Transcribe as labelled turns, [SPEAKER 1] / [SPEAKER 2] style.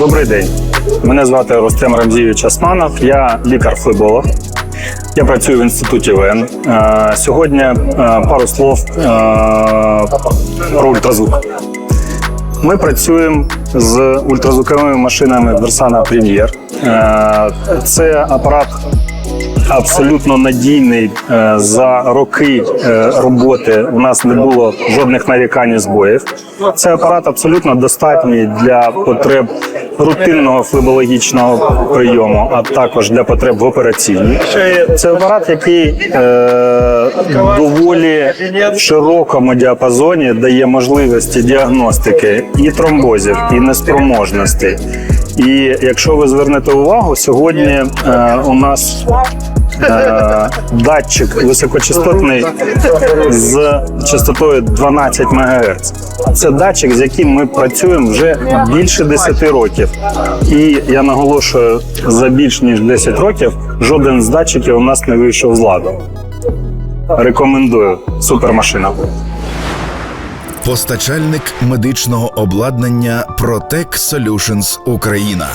[SPEAKER 1] Добрий день. Мене звати Рустем Рамзійович Османов. Я лікар-флеболог. Я працюю в інституті ВЕН. Е, Сьогодні е, пару слов е, про ультразвук. Ми працюємо з ультразвуковими машинами Versana Premier. Це апарат абсолютно надійний. За роки роботи у нас не було жодних нарікань і збоїв. Це апарат абсолютно достатній для потреб рутинного флебологічного прийому, а також для потреб в операційній. Це апарат, який е, доволі в широкому діапазоні дає можливості діагностики і тромбозів, і неспроможностей. І якщо ви звернете увагу, сьогодні е, у нас датчик високочастотний з частотою 12 МГц. Це датчик, з яким ми працюємо вже більше 10 років. І я наголошую, за більш ніж 10 років жоден з датчиків у нас не вийшов з ладу. Рекомендую супермашина.
[SPEAKER 2] Постачальник медичного обладнання Protec Solutions Україна.